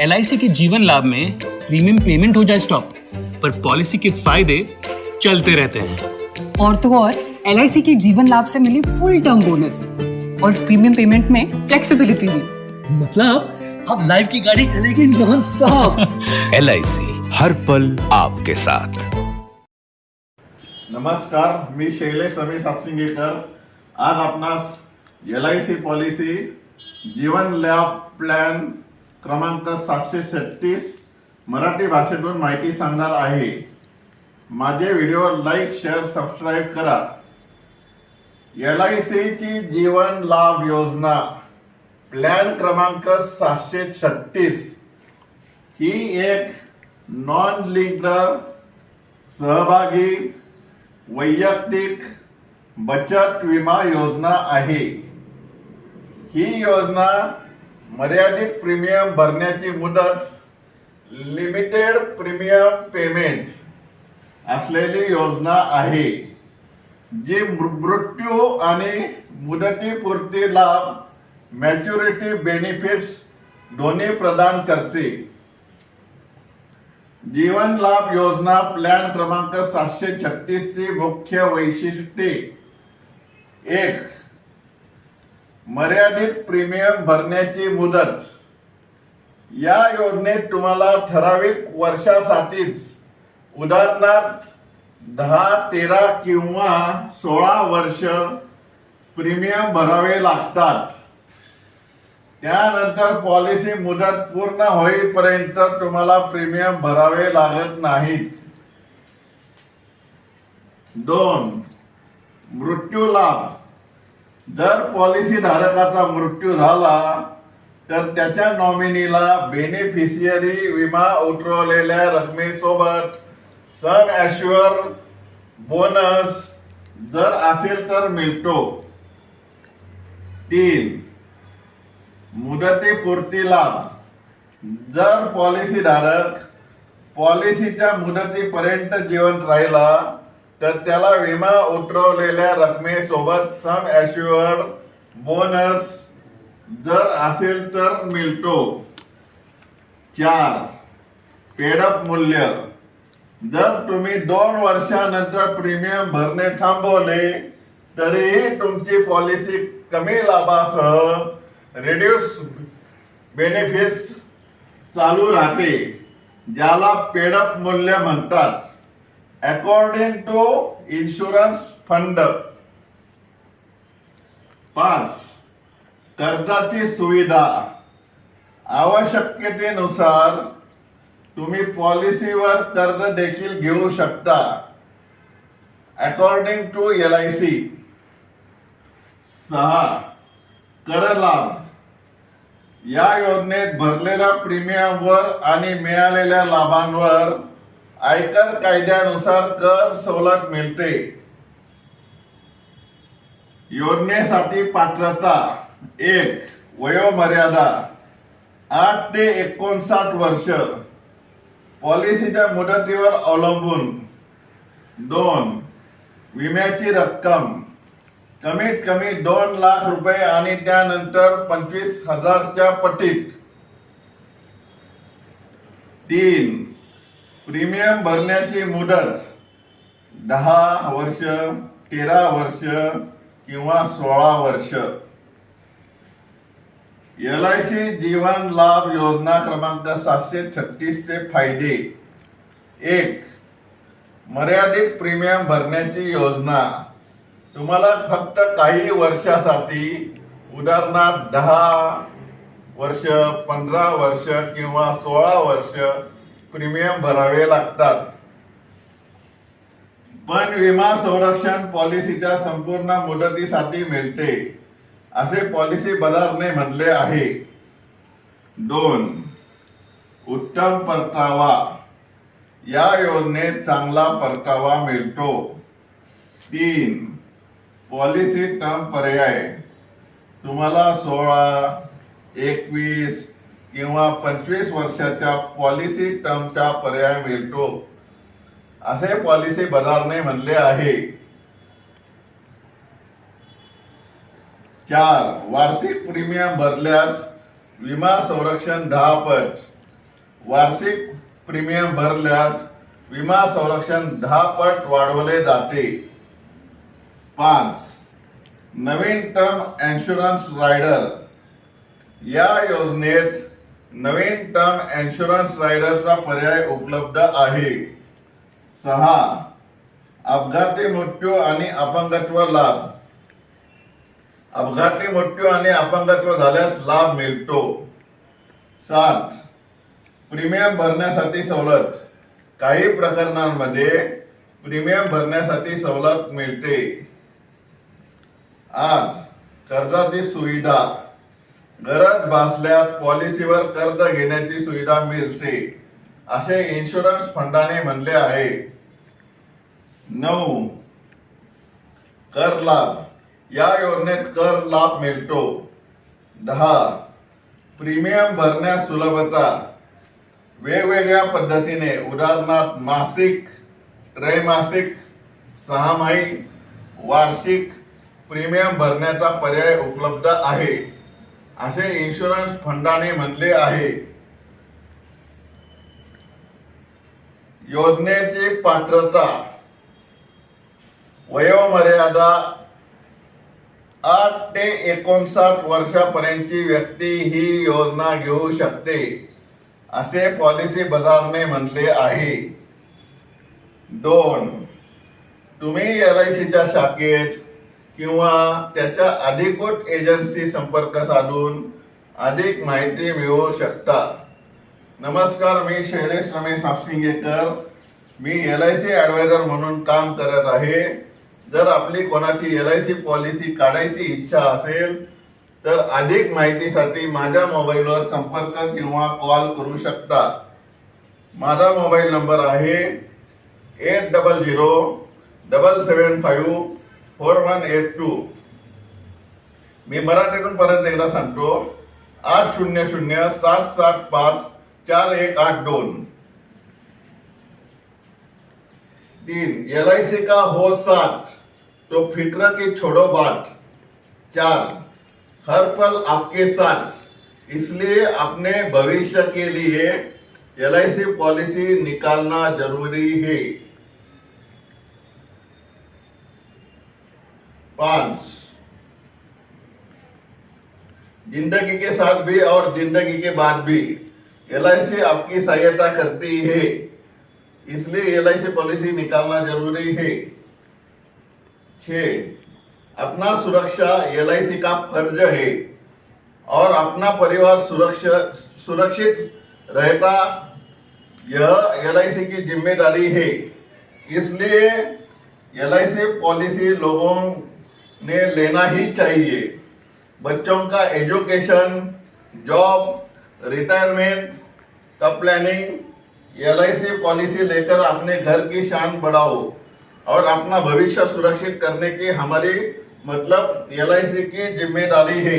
LIC के जीवन लाभ में प्रीमियम पेमेंट हो जाए स्टॉप पर पॉलिसी के फ़ायदे चलते रहते हैं। और तो और LIC के जीवन लाभ से मिली फुल टर्म बोनस और प्रीमियम पेमेंट में फ्लेक्सिबिलिटी भी। मतलब अब लाइफ की गाड़ी चलेगी नॉन स्टॉप एल हर पल आपके साथ। नमस्कार मी शैलेश रमेश हापसिंगेकर आज आपणास L I C policy Jeevan Labh plan क्रमांक सातशे छत्तीस मराठी भाषेतून माहिती सांगणार आहे. माझे व्हिडिओ लाईक शेअर सबस्क्राईब करा. एल आय सीची जीवन लाभ योजना. प्लॅन क्रमांक सातशे छत्तीस. ही एक नॉन लिंक्ड सहभागी वैयक्तिक बचत विमा योजना आहे. ही योजना मर्यादित प्रीमियम भरण्याची मुदत लिमिटेड प्रीमियम पेमेंट असलेली योजना आहे जी मृ- मृत्यू आणि मुदतीपूर्ती लाभ मॅच्युरिटी बेनिफिट्स दोन्ही प्रदान करते. जीवन लाभ योजना प्लॅन क्रमांक सातशे छत्तीस ची मुख्य वैशिष्ट्ये. एक मर्यादित प्रीमियम भरण्याची मुदत. या योजनेत तुम्हाला ठराविक वर्षासाठीच उदाहरणार्थ दहा तेरा किंवा सोळा वर्ष प्रीमियम भरावे लागतात. त्यानंतर पॉलिसी मुदत पूर्ण होईपर्यंत तुम्हाला प्रीमियम भरावे लागत नाहीत. दोन मृत्यू लाभ. जर पॉलिसी धारकाचा मृत्यू झाला तर त्याच्या नॉमिनीला बेनिफिशियरी विमा उतरवलेल्या रकमेसोबत सम ॲश्युअर बोनस जर असेल तर मिळतो. तीन मुदतीपूर्तीला जर पॉलिसीधारक पॉलिसीच्या मुदतीपर्यंत जिवंत राहिला तर त्याला विमा उतरवलेल्या रकमेसोबत सम ॲश्युअर्ड बोनस जर असेल तर मिळतो. चार. पेडअप मूल्य. जर तुम्ही दोन वर्षानंतर प्रीमियम भरणे थांबवले तरीही तुमची पॉलिसी कमी लाभासह रिड्यूस बेनिफिट्स चालू राहते ज्याला पेडअप मूल्य म्हणतात. अकॉर्डिंग टू इन्शुरन्स फंड पाच कर्जाची सुविधा. आवश्यकतेनुसार तुम्ही पॉलिसीवर कर्ज देखील घेऊ शकता. According to L I C सहा. कर लाभ. या योजनेत भरलेल्या प्रीमियमवर आणि मिळालेल्या लाभांवर आयकर कायद्यानुसार कर सवलत मिळते. योजनेसाठी पात्रता एक वयोमर्यादा आठ ते एकोणसाठ वर्ष. पॉलिसीच्या मुदतीवर अवलंबून. दोन विम्याची रक्कम. कमीत कमी दोन लाख रुपये आणि त्यानंतर पंचवीस हजारच्या पटीत. तीन प्रीमियम भरण्याची मुदत दहा वर्ष तेरा वर्ष किंवा सोळा वर्ष. एल आय सी जीवन लाभ योजना क्रमांक सातशे छत्तीसचे फायदे. एक मर्यादित प्रीमियम भरण्याची योजना. तुम्हाला फक्त काही वर्षासाठी उदाहरणार्थ दहा वर्ष पंधरा वर्ष किंवा सोळा वर्ष प्रीमियम भरावे लागतात. पण विमा संरक्षण पॉलिसीच्या संपूर्ण मुदतीसाठी मिळते असे पॉलिसी बजारने म्हणले आहे. दोन उत्तम परतावा. या योजनेत चांगला परतावा मिळतो. तीन पॉलिसी टर्म पर्याय. तुम्हाला सोळा एकवीस किंवा पंचवीस वर्षाच्या पॉलिसी टर्मचा पर्याय मिळतो? असे पॉलिसी बजारने म्हणले आहे. चार वार्षिक प्रीमियम भरल्यास विमा संरक्षण दहा पट वार्षिक प्रीमियम भरल्यास विमा संरक्षण दहा पट वाढवले जाते. पाच नवीन टर्म इन्शुरन्स रायडर या योजनेत नवीन टर्म इन्शुरन्स रायडरचा पर्याय उपलब्ध आहे. सहा अपघाती मृत्यू आणि अपंगत्व लाभ. अपघाती मृत्यू आणि अपंगत्व झाल्यास लाभ मिळतो. सात प्रीमियम भरण्यासाठी सवलत. काही प्रकरणांमध्ये प्रीमियम भरण्यासाठी सवलत मिळते. आठ कर्जाची सुविधा. गरज भासल्यास पॉलिसीवर कर्ज घेण्याची सुविधा मिळते असे इन्शुरन्स फंडाने म्हणले आहे. नऊ. कर लाभ. या योजनेत कर लाभ मिळतो. दहा. प्रीमियम भरण्यास सुलभता. वेगवेगळ्या पद्धतीने उदाहरणार्थ मासिक त्रैमासिक सहामाही वार्षिक प्रीमियम भरण्याचा पर्याय उपलब्ध आहे. असे इन्शुरन्स फंडाने म्हणले आहे. योजनेची पात्रता वयोमर्यादा आठ ते एकोणसाठ वर्षापर्यंतची व्यक्ती ही योजना घेऊ शकते असे पॉलिसी बाजारने म्हणले आहे. दोन तुम्ही एल आय सीच्या शाखेत किंवा त्याच्या अधिकृत एजन्सी संपर्क साधून अधिक माहिती मिळवू शकता. नमस्कार मी शैलेश रमेश आपसिंगेकर मी एल आय सी ॲडवायझर म्हणून काम करत आहे. जर आपली कोणाची एल आय सी पॉलिसी काढायची इच्छा असेल तर अधिक माहितीसाठी माझ्या मोबाईलवर संपर्क किंवा कॉल करू शकता. माझा मोबाईल नंबर आहे eight double zero double seven five four one eight two. मी मराठीतून परत एकदा सांगतो, आठ शून्य शून्य सात सात पाच चार एक आठ दोन. तीन, एल आई सी का हो साथ तो फ़िक्र की छोड़ो बात. चार, हर पल आपके साथ, इसलिए अपने भविष्य के लिए एल आई सी पॉलिसी निकालना ज़रूरी है। पाँच। ज़िंदगी के साथ भी और ज़िंदगी के बाद भी एल आई सी आपकी सहायता करती है। इसलिए एलआईसी पॉलिसी निकालना ज़रूरी है। छ अपना सुरक्षा एल आई सी का फ़र्ज़ है। और अपना परिवार सुरक्षा, सुरक्षित रहता, यह एल आई सी की ज़िम्मेदारी है। इसलिए एल आई सी पॉलिसी लोगों ने लेना ही चाहिए। बच्चों का एजुकेशन जॉब रिटायरमेंट का planning L I C policy लेकर अपने घर की शान बढ़ाओ और अपना भविष्य सुरक्षित करने की हमारी मतलब एल आई सी की ज़िम्मेदारी है।